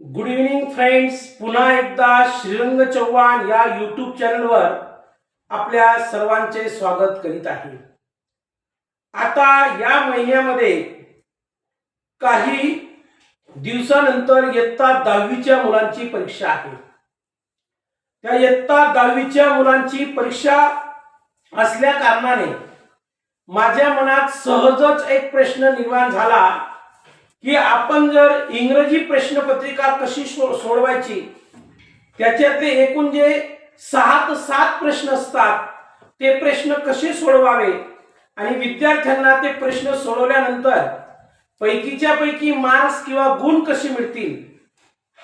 Good evening friends पुन्हा एकदा श्रीरंग चव्हाण या यूट्यूब चॅनलवर आपल्या सर्वांचे स्वागत करीत आहे. आता या महिन्यामध्ये काही दिवसानंतर इयत्ता दहावीच्या मुलांची परीक्षा आहे. त्या इयत्ता दहावीच्या मुलांची परीक्षा असल्या कारणाने माझ्या मनात सहजच एक प्रश्न निर्माण झाला. की आपण जर इंग्रजी प्रश्नपत्रिका कशी सो- सोडवायची त्याच्यातले एकूण जे सहा ते सात प्रश्न असतात ते प्रश्न कसे सोडवावे? आणि विद्यार्थ्यांना ते प्रश्न सोडवल्यानंतर पैकीच्या पैकी मार्क्स किंवा गुण कसे मिळतील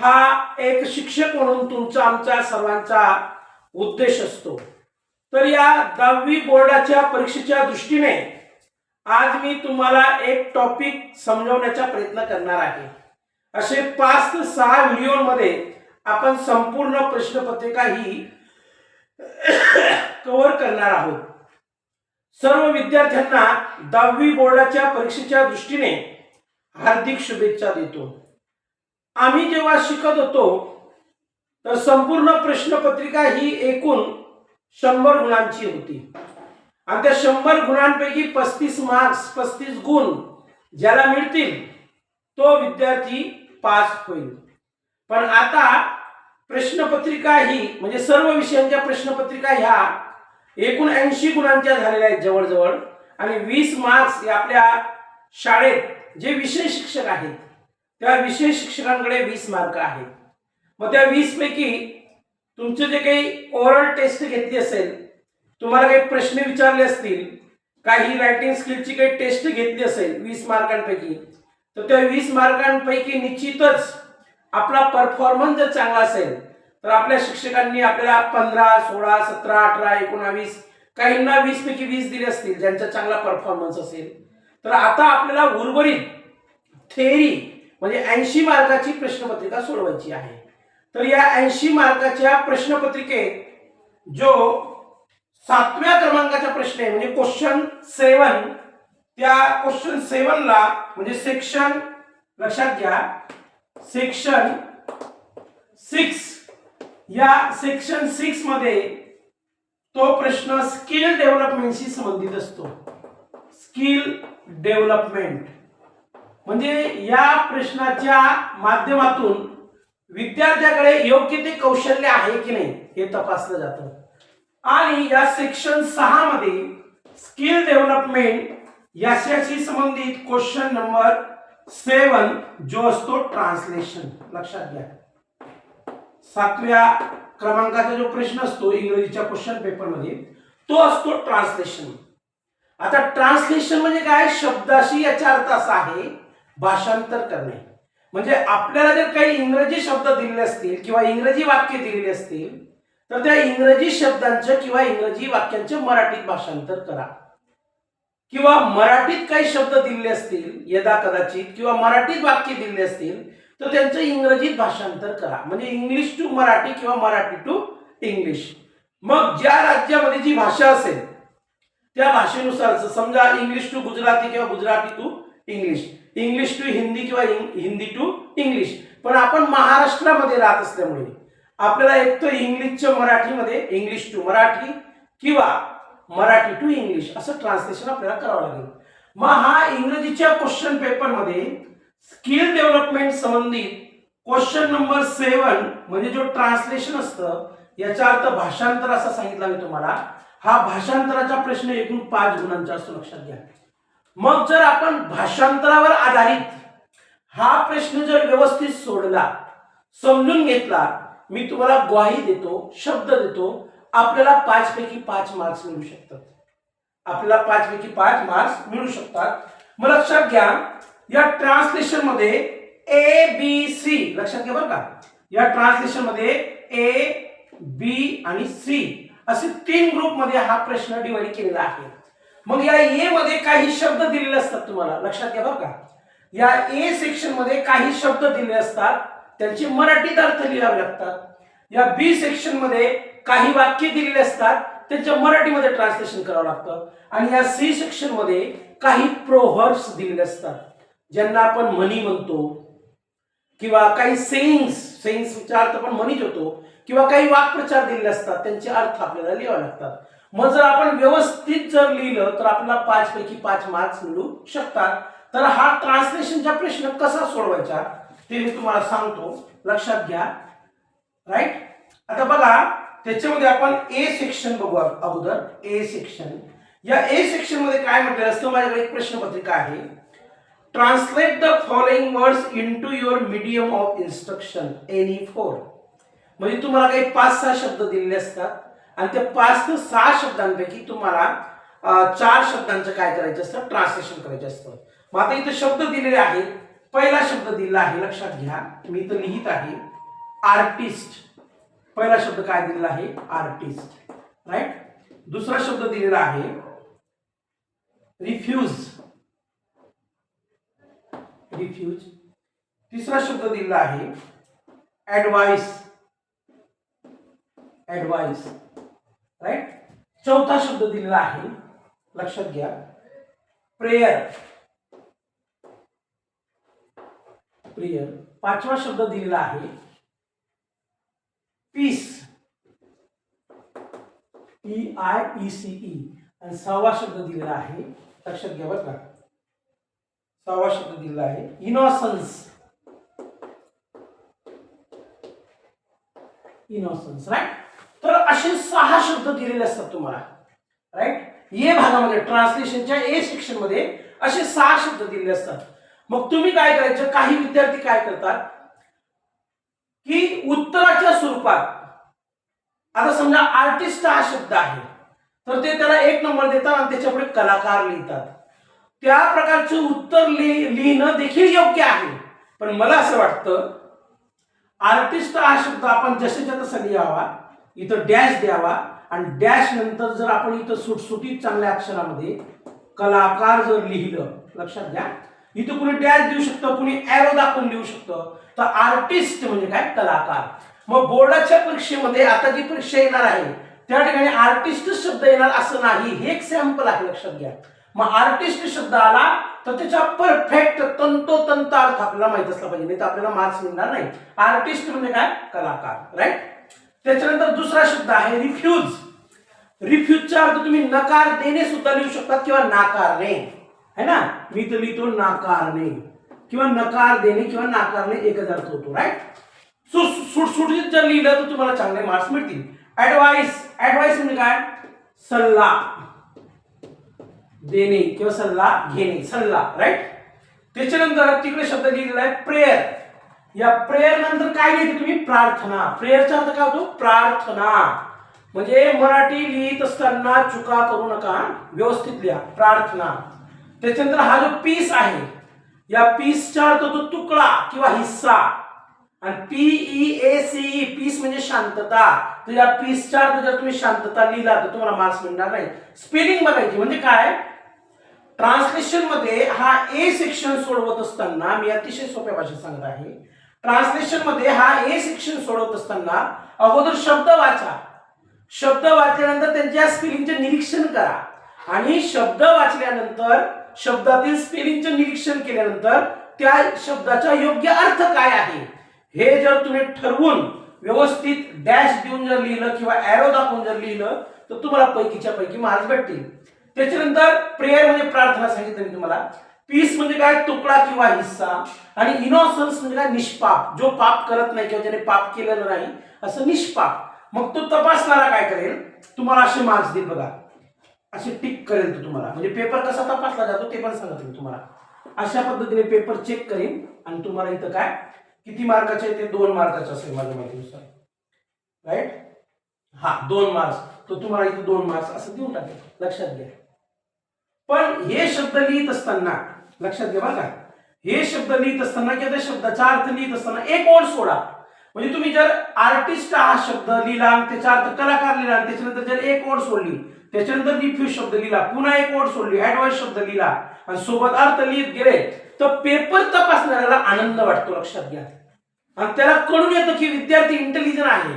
हा एक शिक्षक म्हणून तुमचा आमच्या सर्वांचा उद्देश असतो. तर या दहावी बोर्डाच्या परीक्षेच्या दृष्टीने आज मी तुम्हाला एक टॉपिक समजवण्याचा प्रयत्न करणार आहे. असे पाच ते सहा व्हिडिओमध्ये आपण संपूर्ण प्रश्नपत्रिका ही कव्हर करणार आहोत. सर्व विद्यार्थ्यांना दहावी बोर्डाच्या परीक्षेच्या दृष्टीने हार्दिक शुभेच्छा देतो. आम्ही जेव्हा शिकत होतो तर संपूर्ण प्रश्नपत्रिका ही एकूण शंभर गुणांची होती. आणि त्या शंभर गुणांपैकी पस्तीस मार्क्स पस्तीस गुण ज्याला मिळतील तो विद्यार्थी पास होईल. पण आता प्रश्नपत्रिका ही म्हणजे सर्व विषयांच्या प्रश्नपत्रिका ह्या एकूण ऐंशी गुणांच्या झालेल्या आहेत जवळजवळ. आणि वीस मार्क्स हे आपल्या शाळेत जे विषय शिक्षक आहेत त्या विषय शिक्षकांकडे वीस मार्क आहेत. मग त्या वीस पैकी तुमचे जे काही ओरल टेस्ट घेतली असेल तुम्हाला काही प्रश्न विचारले असतील काही रायटिंग स्किलची काही टेस्ट घेतली असेल वीस मार्कांपैकी तर त्या वीस मार्कांपैकी निश्चितच आपला परफॉर्मन्स जर चांगला असेल तर आपल्या शिक्षकांनी आपल्याला पंधरा सोळा सतरा अठरा एकोणावीस काहींना वीस पैकी वीस दिले असतील ज्यांचा चांगला परफॉर्मन्स असेल. तर आता आपल्याला उर्वरित थेअरी म्हणजे ऐंशी मार्काची प्रश्नपत्रिका सोडवायची आहे. तर या ऐंशी मार्काच्या प्रश्नपत्रिकेत जो सातव्या क्रमांकाचा प्रश्न आहे. म्हणजे क्वेश्चन सेवन त्या क्वेश्चन सेवनला म्हणजे सेक्शन लक्षात घ्या. सेक्शन सिक्स या सेक्शन सिक्समध्ये तो प्रश्न स्किल डेव्हलपमेंटशी संबंधित असतो. स्किल डेव्हलपमेंट म्हणजे या प्रश्नाच्या माध्यमातून विद्यार्थ्याकडे योग्य ते कौशल्य आहे की नाही हे तपासलं जातं. आणि या सेक्शन सहा मध्ये स्किल डेव्हलपमेंट याच्याशी संबंधित क्वेश्चन नंबर सेवन जो असतो ट्रान्सलेशन लक्षात घ्या. सातव्या क्रमांकाचा जो प्रश्न असतो इंग्रजीच्या क्वेश्चन पेपरमध्ये तो असतो ट्रान्सलेशन आता ट्रान्सलेशन म्हणजे काय? शब्दाशी याचा अर्थ असा आहे भाषांतर करणे. म्हणजे आपल्याला जर काही इंग्रजी शब्द दिलेले असतील किंवा इंग्रजी वाक्य दिलेली असतील तर त्या इंग्रजी शब्दांचं किंवा इंग्रजी वाक्यांचं मराठीत भाषांतर करा. किंवा मराठीत काही शब्द दिले असतील यदा कदाचित किंवा मराठीत वाक्य दिले असतील तर त्यांचं इंग्रजीत भाषांतर करा. म्हणजे इंग्लिश टू मराठी किंवा मराठी टू इंग्लिश. मग ज्या राज्यामध्ये जी भाषा असेल त्या भाषेनुसार समजा इंग्लिश टू गुजराती किंवा Gujarati to English English to Hindi किंवा हिंदी टू इंग्लिश. पण आपण महाराष्ट्रामध्ये राहत असल्यामुळे आपल्याला एक तर इंग्लिशचं मराठीमध्ये इंग्लिश टू मराठी किंवा मराठी टू इंग्लिश असं ट्रान्सलेशन आपल्याला करावं लागेल. मग हा इंग्रजीच्या क्वेश्चन पेपरमध्ये स्किल डेव्हलपमेंट संबंधित क्वेश्चन नंबर सेवन म्हणजे जो ट्रान्सलेशन असतं याचा अर्थ भाषांतर असा सांगितला मी तुम्हाला. हा भाषांतराचा प्रश्न एकूण पाच गुणांचा असतो लक्षात घ्या. मग जर आपण भाषांतरावर आधारित हा प्रश्न जर व्यवस्थित सोडला समजून घेतला मी तुम्हाला ग्वाही देतो शब्द देतो आपल्याला पाच पैकी पाच मार्क्स मिळू शकतात. आपल्याला पाचपैकी पाच मार्क्स मिळू शकतात. मग लक्षात घ्या या ट्रान्सलेशनमध्ये ए बी सी लक्षात घ्या बरं का. या ट्रान्सलेशनमध्ये ए बी आणि सी असे तीन ग्रुपमध्ये हा प्रश्न डिवाइड केलेला आहे. मग या ए मध्ये काही शब्द दिलेले असतात तुम्हाला. लक्षात घ्या बरं का. या ए सेक्शनमध्ये काही शब्द दिलेले असतात. त्यांचे मराठीत अर्थ लिहावे लागतात. या बी सेक्शनमध्ये काही वाक्य दिलेले असतात त्यांच्या मराठीमध्ये ट्रान्सलेशन करावं लागतं. आणि या सी सेक्शनमध्ये काही प्रोहर्ब्स दिलेले असतात ज्यांना आपण म्हणी म्हणतो किंवा काही सेईंग्स सेईंग्सचा अर्थ आपण म्हणीच होतो किंवा काही वाक्प्रचार दिलेले असतात त्यांचे अर्थ आपल्याला लिहावे लागतात. मग जर आपण व्यवस्थित जर लिहिलं तर आपल्याला पाच पैकी पाच मार्क्स मिळू शकतात. तर हा ट्रान्सलेशनचा प्रश्न कसा सोडवायचा? ते मी तुम्हाला सांगतो. लक्षात घ्या. राईट आता बघा त्याच्यामध्ये आपण ए सेक्शन बघू अगोदर. ए सेक्शन या ए सेक्शनमध्ये काय म्हटलेलं असतं? माझ्याकडे एक प्रश्नपत्रिका आहे. Translate the following words into your medium of instruction any four म्हणजे तुम्हाला काही पाच सहा शब्द दिलेले असतात. आणि त्या पाच ते सहा शब्दांपैकी तुम्हाला चार शब्दांचं काय करायचं असतं? ट्रान्सलेशन करायचं असतं. मग आता इथं शब्द दिलेले आहेत. पहिला शब्द दिलेला आहे लक्षात घ्या मी इथं लिहित आहे आर्टिस्ट पहिला शब्द काय दिलेला आहे? आर्टिस्ट राईट दुसरा शब्द दिलेला आहे रिफ्यूज रिफ्यूज तिसरा शब्द दिलेला आहे ऍडवाइस ऍडवाइस राईट चौथा शब्द दिलेला आहे लक्षात घ्या प्रेयर प्रिय पाचवा शब्द दिलेला आहे peace P I P C E आणि सहावा शब्द दिलेला आहे लक्षात घ्या बरं का. सहावा शब्द दिलेला आहे इनोसन्स इनोसन्स राईट तर असे सहा शब्द दिलेले असतात तुम्हाला राईट ये भागामध्ये ट्रान्सलेशनच्या ए सेक्शनमध्ये असे सहा शब्द दिलेले असतात. मग तुम्ही काय करायचं? काही विद्यार्थी काय करतात? की उत्तराच्या स्वरूपात आता समजा आर्टिस्ट हा शब्द आहे तर ते त्याला एक नंबर देतात आणि त्याच्यापुढे कलाकार लिहितात. त्या प्रकारचं उत्तर लिहिणं देखील योग्य आहे. पण मला असं वाटतं आर्टिस्ट हा शब्द आपण जसेच्या तसा लिहावा इथं डॅश द्यावा आणि डॅश नंतर जर आपण इथं सुटसुटीत चांगल्या अक्षरामध्ये कलाकार जर लिहिलं लक्षात घ्या इथं कुणी डॅश देऊ शकतं कुणी ऍरो दाखवून लिहू शकतं. तर आर्टिस्ट म्हणजे काय? कलाकार. मग बोर्डाच्या परीक्षेमध्ये आता जी परीक्षा येणार आहे त्या ठिकाणी आर्टिस्ट शब्द येणार असं नाही. हे एक सॅम्पल आहे लक्षात घ्या. मग आर्टिस्ट शब्द आला तर त्याचा परफेक्ट तंतोतंत अर्थ आपल्याला माहीत असला पाहिजे. नाही तर आपल्याला मार्क्स मिळणार नाही. आर्टिस्ट म्हणजे काय? कलाकार. राईट त्याच्यानंतर दुसरा शब्द आहे रिफ्यूज रिफ्यूजचा अर्थ तुम्ही नकार देणे सुद्धा लिहू शकतात किंवा नाकारणे. है ना? मी तर लिहितो नाकारणे किंवा नकार देणे किंवा नाकारणे एकच अर्थ होतो राईट सुटसुटीत जर लिहिलं तर तुम्हाला चांगले मार्क्स मिळतील. ऍडवाइस ऍडवाइस म्हणजे काय? सल्ला देणे किंवा सल्ला घेणे. सल्ला राईट त्याच्यानंतर तिकडे शब्द लिहिलेला आहे प्रेयर या प्रेयर नंतर काय लिहिते तुम्ही? प्रार्थना. प्रेयरचा अर्थ काय होतो? प्रार्थना. म्हणजे मराठी लिहित असताना चुका करू नका व्यवस्थित लिहा. प्रार्थना. त्याच्यानंतर हा जो पीस आहे या पीसचा अर्थ तो तुकडा किंवा हिस्सा. आणि पीई ए सी पीस म्हणजे शांतता. तर या पीसचा अर्थ जर तुम्ही शांतता लिहिला तर तुम्हाला मार्क्स मिळणार नाही. स्पेलिंग बघायची म्हणजे काय? ट्रान्सलेशनमध्ये हा ए सेक्शन सोडवत असताना मी अतिशय सोप्या भाषेत सांगत आहे. ट्रान्सलेशनमध्ये हा ए सेक्शन सोडवत असताना अगोदर शब्द वाचा. शब्द वाचल्यानंतर त्यांच्या स्पेलिंगचे निरीक्षण करा. आणि शब्द वाचल्यानंतर शब्दातील स्पेलिंगचे निरीक्षण केल्यानंतर त्या शब्दाचा योग्य अर्थ काय आहे? हे जर तुम्ही ठरवून व्यवस्थित डॅश देऊन जर लिहिलं किंवा ॲरो दाखवून जर लिहिलं तर तुम्हाला पैकीच्या पैकी मार्क्स भेटतील. त्याच्यानंतर प्रेयर म्हणजे प्रार्थना सांगितलं मी तुम्हाला. पीस म्हणजे काय? तुकडा किंवा हिस्सा. आणि इनोसन्स म्हणजे काय? निष्पाप. जो पाप करत नाही किंवा ज्याने पाप केलेलं नाही असं निष्पाप. मग तो तपासणारा काय करेल? तुम्हाला असे मार्क्स देईल बघा. असे टिक करेल तो तुम्हाला. म्हणजे पेपर कसा तपासला जातो ते पण सांगतो मी तुम्हाला. अशा पद्धतीने पेपर चेक करेन आणि तुम्हाला इथं काय? किती मार्काचे ते? दोन मार्काचे असेल माझ्या माहितीनुसार. राईट हा दोन मार्क्स तो तुम्हाला इथे दोन मार्क्स असं देऊन टाकेल. लक्षात घ्या. पण हे शब्द लिहित असताना लक्षात घ्या बघा हे शब्द लिहित असताना किंवा त्या शब्दाचा अर्थ लिहित असताना एक ओळ सोडा. म्हणजे तुम्ही जर आर्टिस्ट हा शब्द लिहिला आणि त्याचा अर्थ कलाकार लिहिला त्याच्यानंतर जर एक ओढ सोडली त्याच्यानंतर रिफ्यूज शब्द लिहिला पुन्हा एक ओढ सोडली ऍडवाइस शब्द लिहिला आणि सोबत अर्थ लिहित गेले तर पेपर तपासणाऱ्याला आनंद वाटतो लक्षात घ्या. आणि त्याला कळून येतं की विद्यार्थी इंटेलिजंट आहे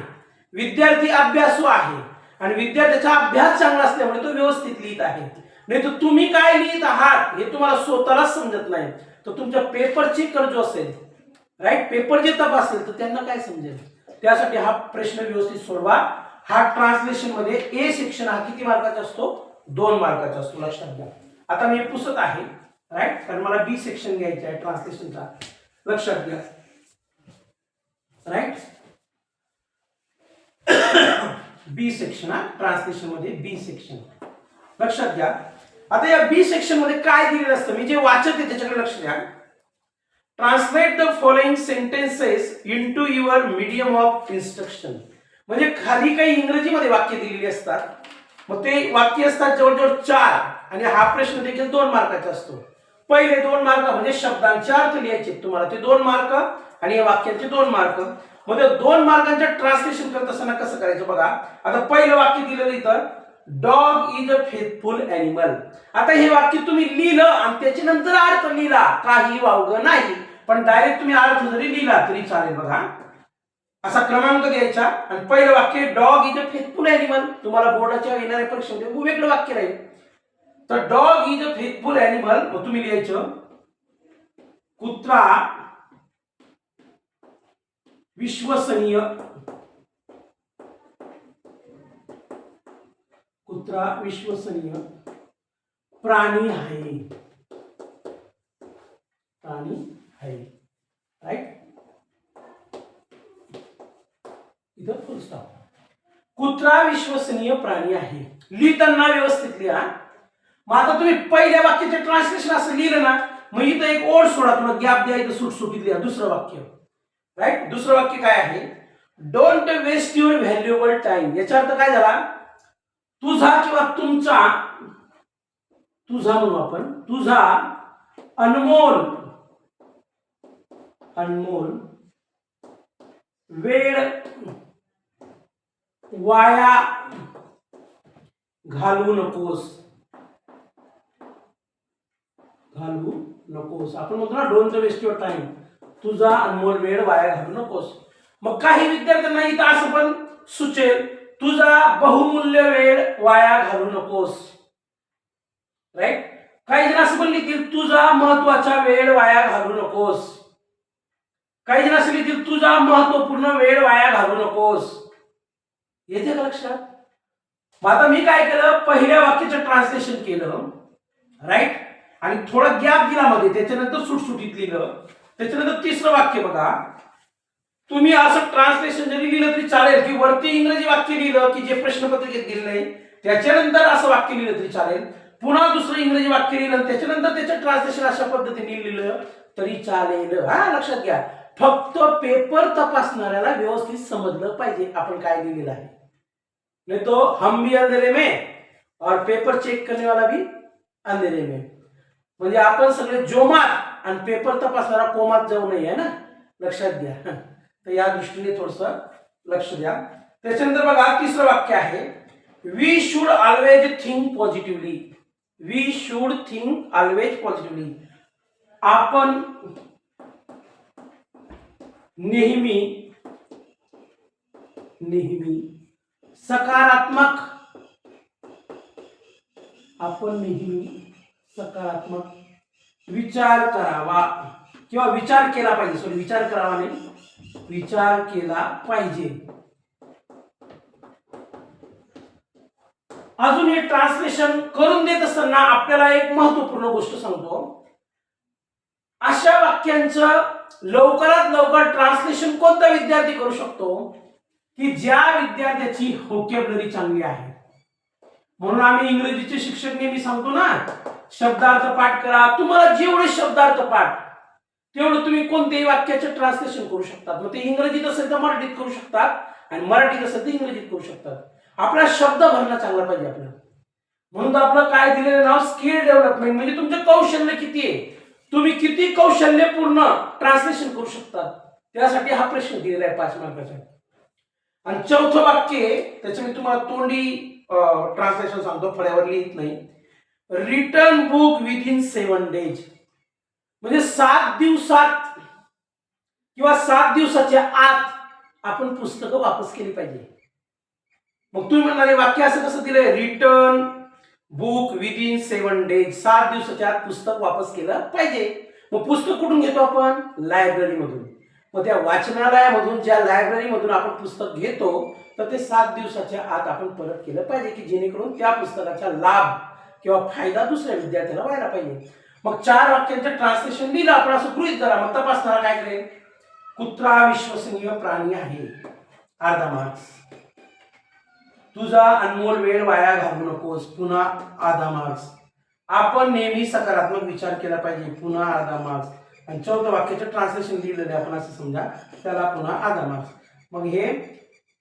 विद्यार्थी अभ्यासू आहे आणि विद्यार्थ्याचा अभ्यास चांगला असल्यामुळे तो व्यवस्थित लिहित आहे. नाही तर तुम्ही काय लिहित आहात हे तुम्हाला स्वतःलाच समजत नाही. तर तुमच्या पेपरची कर्ज असेल. राईट पेपर जे तपासेल तर त्यांना काय समजेल? त्यासाठी हा प्रश्न व्यवस्थित सोडवा. हा ट्रान्सलेशनमध्ये ए सेक्शन हा किती मार्काचा असतो? दोन मार्काचा असतो लक्षात घ्या. आता मी पुसत आहे राईट कारण मला बी सेक्शन घ्यायचा आहे ट्रान्सलेशनचा लक्षात घ्या. राईट बी सेक्शन हा ट्रान्सलेशनमध्ये बी सेक्शन लक्षात घ्या. आता या बी सेक्शनमध्ये काय दिलेलं असतं? मी जे वाचत आहे त्याच्याकडे लक्ष द्या. Translate the following sentences into your medium of instruction म्हणजे खाली काही इंग्रजीमध्ये वाक्य दिलेली असतात. मग ते वाक्य असतात जवळजवळ चार. आणि हा प्रश्न देखील दोन मार्काचा असतो. पहिले दोन मार्क म्हणजे शब्दांचे अर्थ लिहायचे. तुम्हाला ते दोन मार्क आणि या वाक्यांचे दोन मार्क. मग ते दोन मार्कांचे ट्रान्सलेशन करत असताना कसं करायचं बघा. आता पहिलं वाक्य दिलेलं इथं dog is a faithful animal आता हे वाक्य तुम्ही लिहिलं आणि त्याच्या नंतर अर्थ लिहिला. काही वावगं नाही. पण डायरेक्ट तुम्ही अर्थ जरी लिहिला तरी चालेल बघा. असा क्रमांक द्यायचा आणि पहिलं वाक्य dog is a faithful animal तुम्हाला बोर्डाच्या येणाऱ्या परीक्षेमध्ये वेगळं वाक्य राहील. तर dog is a faithful animal मग तुम्ही लिहायचं. कुत्रा विश्वसनीय. कुत्रा विश्वसनीय. प्राणी आहे. प्राणी आहे. राईट इथं फुल स्टॉप कुत्रा विश्वसनीय प्राणी आहे. लिहिताना व्यवस्थित लिहा. मग आता तुम्ही पहिल्या वाक्याचे ट्रान्सलेशन असं लिहिलं ना मग इथं एक ओढ सोडा तुला गॅप द्या इथं सुटसुटीत लिहा. दुसरं वाक्य. राईट दुसरं वाक्य काय आहे? Don't waste your valuable time याचा अर्थ काय झाला? तुझा किंवा तुमचा तुझा म्हणू आपण तुझा अनमोल अनमोल वेळ वाया घालवू नकोस. घालवू नकोस. आपण म्हणतो ना डोंट वेस्ट युअर टाइम तुझा अनमोल वेळ वाया घालू नकोस. मग काही विद्यार्थ्यांना इथं असं पण सुचेल तुझा बहुमूल्य वेळ वाया घालू नकोस. राईट काही जण असं पण लिहितील तुझा महत्त्वाचा वेळ वाया घालू नकोस. काही जण असं लिहितील तुझा महत्त्वपूर्ण वेळ वाया घालू नकोस. येते का लक्षात? मग आता मी काय केलं? पहिल्या वाक्याचं ट्रान्सलेशन केलं. राईट आणि थोडा गॅप दिला मध्ये. त्याच्यानंतर सुटसुटीत लिहिलं. त्याच्यानंतर तिसरं वाक्य बघा. तुम्ही असं ट्रान्सलेशन जरी लिहिलं तरी चालेल की वरती इंग्रजी वाक्य लिहिलं की जे प्रश्नपत्रिकेत दिलं नाही त्याच्यानंतर असं वाक्य लिहिलं तरी चालेल. पुन्हा दुसरं इंग्रजी वाक्य लिहिलं त्याच्यानंतर त्याचं ट्रान्सलेशन अशा पद्धतीने लिहिलं तरी चालेल. हा लक्षात घ्या. फक्त पेपर तपासणाऱ्याला व्यवस्थित समजलं पाहिजे. आपण काय लिहिलेलं आहे? नाही तो हम भी अंधेरे में और पेपर चेक करने वाला भी अंधेरे में म्हणजे आपण सगळे जोमात आणि पेपर तपासणारा कोमात जाऊ नये ना? लक्षात घ्या. तर या दृष्टीने थोडस लक्ष द्या. त्याच्यानंतर बघा तिसरं वाक्य आहे. We should always think positively we should think always positively आपण नेहमी नेहमी सकारात्मक. आपण नेहमी सकारात्मक विचार करावा किंवा विचार केला पाहिजे. सॉरी विचार करावा नाही. विचार केला पाहिजे. अजून हे ट्रान्सलेशन करून देत असताना आपल्याला एक महत्त्वपूर्ण गोष्ट सांगतो. अशा वाक्यांचं लवकरात लवकर ट्रान्सलेशन कोणता विद्यार्थी करू शकतो? की ज्या विद्यार्थ्याची होकेबलरी चांगली आहे. म्हणून आम्ही इंग्रजीचे शिक्षक नेहमी सांगतो ना शब्दार्थ पाठ करा. तुम्हाला जेवढे शब्दार्थ पाठ तेवढं तुम्ही कोणत्याही वाक्याचे ट्रान्सलेशन करू शकतात. मग ते इंग्रजीत असेल तर मराठीत करू शकतात आणि मराठीत असेल तर इंग्रजीत करू शकतात. आपला शब्द भरणा चांगला पाहिजे आपल्याला म्हणून तर आपलं काय दिलेलं नाव स्किल डेव्हलपमेंट म्हणजे तुमचं कौशल्य किती आहे? तुम्ही किती कौशल्यपूर्ण ट्रान्सलेशन करू शकता? त्यासाठी हा प्रश्न दिलेला आहे पाच मार्काचा आणि चौथं वाक्य आहे त्याचं मी तुम्हाला तोंडी ट्रान्सलेशन सांगतो फळ्यावर लिहित नाही. Return book within seven days म्हणजे सात दिवसात किंवा सात दिवसाच्या आत आपण पुस्तकं वापस केली पाहिजे. मग तुम्ही म्हणणारे वाक्य असं कसं दिलंय? Return book within seven days सात दिवसाच्या आत पुस्तक वापस केलं पाहिजे. मग पुस्तक कुठून घेतो आपण? लायब्ररीमधून मग त्या वाचनालयामधून ज्या लायब्ररीमधून आपण पुस्तक घेतो तर ते सात दिवसाच्या आत आपण परत केलं पाहिजे की जेणेकरून त्या पुस्तकाचा लाभ किंवा फायदा दुसऱ्या विद्यार्थ्याला व्हायला पाहिजे. मग चार वाक्यांचं ट्रान्सलेशन लिहिलं आपण असं गृहित धरा मग तपासणारा काय करेल? कुत्रा विश्वसनीय प्राणी आहे. अर्धा मार्क्स तुझा अनमोल वेळ वाया घालू नकोस. पुन्हा आधा मार्क्स. आपण नेहमी सकारात्मक विचार केला पाहिजे. पुन्हा आधा मार्क्स. आणि चौथं वाक्याचं ट्रान्सलेशन लिहिलेलं आहे आपण असं समजा. त्याला पुन्हा आधा मार्क्स. मग हे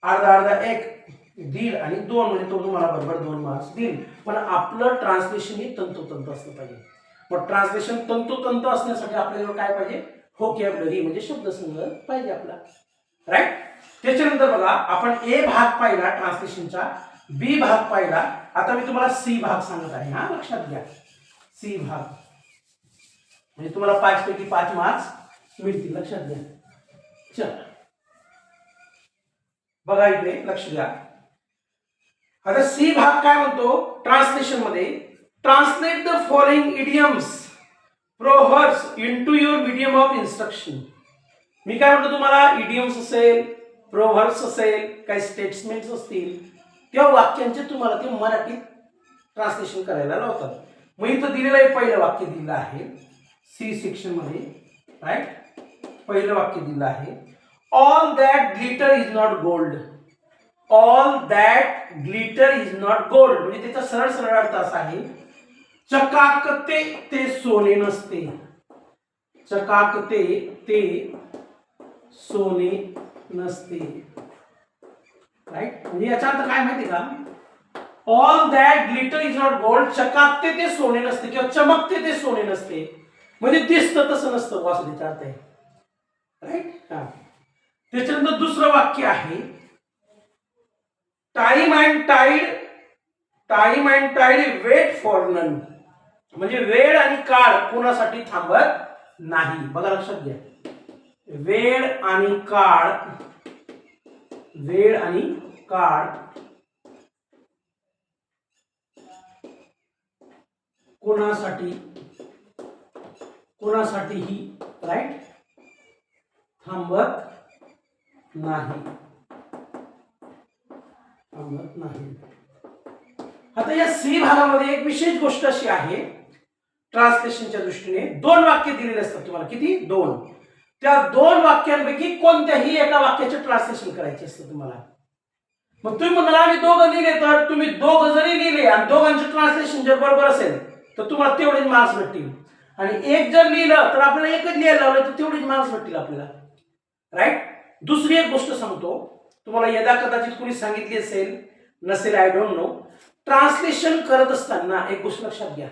अर्धा अर्धा एक दीड आणि दोन म्हणजे तो तुम्हाला बरोबर दोन मार्क्स देईल. पण आपलं ट्रान्सलेशन ही तंतोतंत असलं पाहिजे. मग ट्रान्सलेशन तंतोतंत असण्यासाठी आपल्याजवळ काय पाहिजे? हो कॅबलरी म्हणजे शब्दसंग्रह पाहिजे आपला. राईट त्याच्यानंतर बघा आपण ए भाग पाहिला ट्रान्सलेशनचा बी भाग पाहिला. आता मी तुम्हाला सी भाग सांगत आहे हा लक्षात घ्या. सी भाग. म्हणजे तुम्हाला पाच पैकी पाच मार्क्स मिळतील लक्षात घ्या. चल. बघा इकडे लक्ष द्या. आता सी भाग काय म्हणतो? ट्रान्सलेशनमध्ये. Translate the following idioms proverbs into your medium of instruction मी काय म्हणतो तुम्हाला इडियम्स असेल प्रोव्हर्ब्स असेल काही स्टेटमेंट्स असतील त्या वाक्यांचे तुम्हाला ते मराठीत ट्रान्सलेशन करायला लावतात. मग इथं दिलेलं आहे पहिलं वाक्य दिलं आहे. सी सेक्शनमध्ये राईट पहिलं वाक्य दिलं आहे. All that glitter is not gold all that glitter is not gold म्हणजे त्याचा सरळ सरळ अर्थ असा आहे. चकाकते ते सोने नसते. चकाकते ते सोने नसते. राईट म्हणजे याचा अर्थ काय माहिती का? All that glitter is not gold चकाकते ते सोने नसते किंवा चमकते ते सोने नसते. म्हणजे दिसतं तसं नसतं. वासुदेचा अर्थ आहे. राईट हा. त्याच्यानंतर दुसरं वाक्य आहे. Time and tide time and tide wait for none म्हणजे वेळ आणि काळ कोणासाठी थांबत नाही. बघा लक्षात घ्या. वेळ आणि काळ वेळ आणि काळ. कोणासाठी? कोणासाठीही राईट थांबत नाही. थांबत नाही. आता या सी भागामध्ये एक विशेष गोष्ट अशी आहे. ट्रान्सलेशनच्या दृष्टीने दोन वाक्य दिलेले असतात तुम्हाला. किती? दोन. त्या दोन वाक्यांपैकी कोणत्याही एका वाक्याचे ट्रान्सलेशन करायचे असतं तुम्हाला. मग तुम्ही म्हणाला आम्ही दोघं लिहिले तर तुम्ही दोघं जरी लिहिले आणि दोघांचे ट्रान्सलेशन जर बरोबर असेल तर तुम्हाला तेवढेच मार्क्स भेटतील. आणि एक जर लिहिलं तर आपल्याला एकच लिहायला लावलं तर तेवढेच मार्क्स भेटतील आपल्याला. राईट दुसरी एक गोष्ट सांगतो. तुम्हाला यदा कदाचित कुणी सांगितली असेल नसेल आय डोंट नो ट्रान्सलेशन करत असताना एक गोष्ट लक्षात घ्या.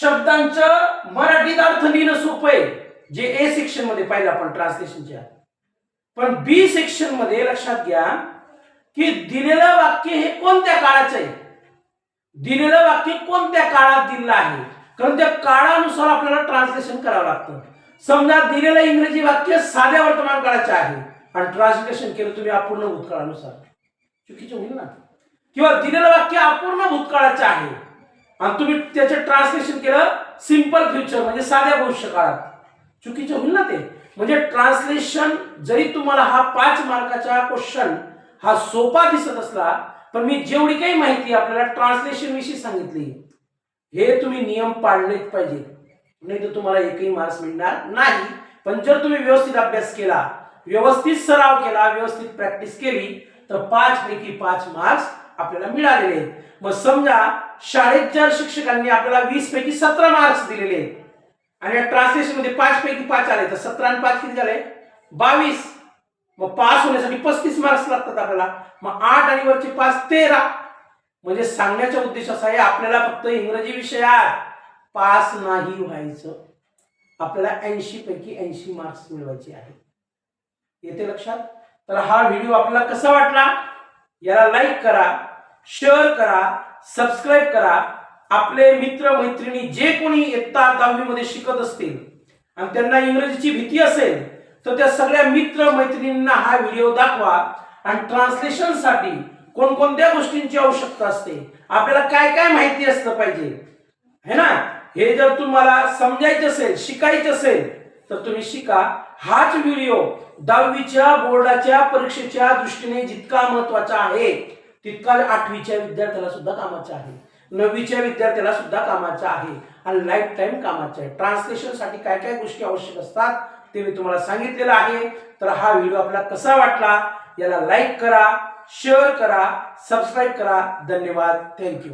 शब्दांचं मराठीत अर्थ लिहिणं सोपं आहे. जे ए सेक्शनमध्ये पाहिलं आपण ट्रान्सलेशनच्या पण बी सेक्शनमध्ये लक्षात घ्या की दिलेलं वाक्य हे कोणत्या काळाचं आहे? दिलेलं वाक्य कोणत्या काळात दिलेलं आहे? कारण त्या काळानुसार आपल्याला ट्रान्सलेशन करावं लागतं. समजा दिलेलं इंग्रजी वाक्य साध्या वर्तमान काळाचे आहे आणि ट्रान्सलेशन केलं तुम्ही अपूर्ण भूतकाळानुसार. चुकीचं होईल ना? किंवा दिलेलं वाक्य अपूर्ण भूतकाळाचे आहे आणि तुम्ही त्याचं ट्रान्सलेशन केलं सिंपल फ्युचर म्हणजे साध्या भविष्य काळात चुकीचं होईल ना ते? म्हणजे ट्रान्सलेशन जरी तुम्हाला हा पाच मार्काचा क्वेश्चन हा सोपा दिसत असला पण मी जेवढी काही माहिती आपल्याला ट्रान्सलेशन विषयी सांगितली हे तुम्ही नियम पाळलेच पाहिजे. नाही तर तुम्हाला एकही मार्क्स मिळणार नाही. पण जर तुम्ही व्यवस्थित अभ्यास केला व्यवस्थित सराव केला व्यवस्थित प्रॅक्टिस केली तर पाच पैकी पाच मार्क्स आपल्याला मिळालेले मग समजा शाळेत जर शिक्षकांनी आपल्याला वीस पैकी सतरा मार्क्स दिलेले आहेत. आणि या ट्रान्सलेशनमध्ये पाच पैकी पाच आले. तर सतरा आणि पाच किती झाले? बावीस. मग पास होण्यासाठी पस्तीस मार्क्स लागतात आपल्याला. मग आठ आणि वरचे पाच तेरा. म्हणजे सांगण्याचा उद्देश असा आहे आपल्याला फक्त इंग्रजी विषयात पास नाही व्हायचं. आपल्याला ऐंशी पैकी ऐंशी मार्क्स मिळवायचे आहे येते लक्षात? तर हा व्हिडिओ आपल्याला कसा वाटला? याला लाईक करा शेअर करा सबस्क्राईब करा. आपले मित्र मैत्रिणी जे कोणी इयत्ता दहावीमध्ये शिकत असतील आणि त्यांना इंग्रजीची भीती असेल तर त्या सगळ्या मित्र मैत्रिणींना हा व्हिडिओ दाखवा आणि ट्रान्सलेशनसाठी कोणकोणत्या गोष्टींची आवश्यकता असते आपल्याला काय काय माहिती असलं पाहिजे है ना? हे जर तुम्हाला समजायचं असेल शिकायचं असेल तर तुम्ही शिका. हाच व्हिडिओ दहावीच्या बोर्डाच्या परीक्षेच्या दृष्टीने जितका महत्त्वाचा आहे तितका आठवीच्या विद्यार्थ्याला सुद्धा कामाचा आहे. नववीच्या विद्यार्थ्याला सुद्धा कामाचा आहे आणि लाईफ टाईम कामाचा आहे. ट्रान्सलेशनसाठी काय काय गोष्टी आवश्यक असतात ते मी तुम्हाला सांगितलेलं आहे. तर हा व्हिडिओ आपला कसा वाटला याला लाईक करा शेअर करा सबस्क्राईब करा. धन्यवाद. थँक्यू